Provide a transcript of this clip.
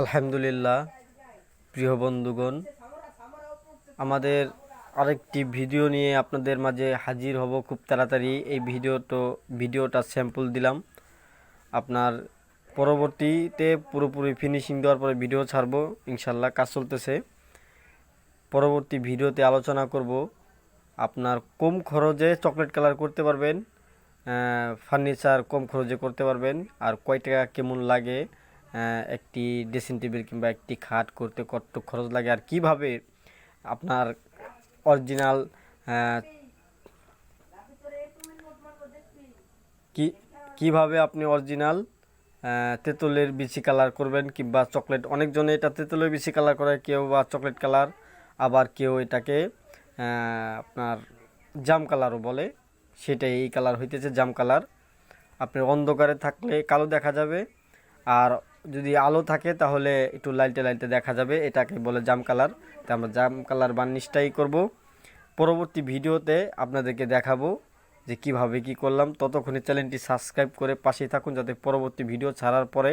আলহামদুলিল্লাহ, প্রিয় বন্ধুগণ, আমাদের আরেকটি ভিডিও নিয়ে আপনাদের মাঝে হাজির হব খুব তাড়াতাড়ি। এই ভিডিও তো ভিডিওটা স্যাম্পল দিলাম। আপনার পরবর্তীতে পুরোপুরি ফিনিশিং দেওয়ার পরে ভিডিও ছাড়বো ইনশাল্লাহ কাজ চলতেছে। পরবর্তী ভিডিওতে আলোচনা করব আপনার কম খরচে চকলেট কালার করতে পারবেন ফার্নিচার কম খরচে করতে পারবেন, আর কয় টাকা কেমন লাগে একটি ড্রেসিং টেবিল কিংবা একটি খাট করতে কত খরচ লাগে আর কীভাবে আপনার অরিজিনাল কি, কীভাবে আপনি অরিজিনাল তেঁতুলের বিচি কালার করবেন কিংবা চকলেট অনেকজনে এটা তেঁতুলের বিচি কালার করে, কেউ বা চকলেট কালার আবার কেউ এটাকে আপনার জাম কালারও বলে, সেটাই এই কালার হইতেছে জাম কালার আপনি অন্ধকারে থাকলে কালো দেখা যাবে, আর যদি আলো থাকে, তাহলে একটু লাইটে লাইটে দেখা যাবে। এটাকে বলে জাম কালার। তো আমরা জাম কালার বার্নিশটাই করব। পরবর্তী ভিডিওতে আপনাদেরকে দেখাবো যে কীভাবে কি করলাম। ততক্ষণে চ্যানেলটি সাবস্ক্রাইব করে পাশে থাকুন, যাতে পরবর্তী ভিডিও ছাড়ার পরে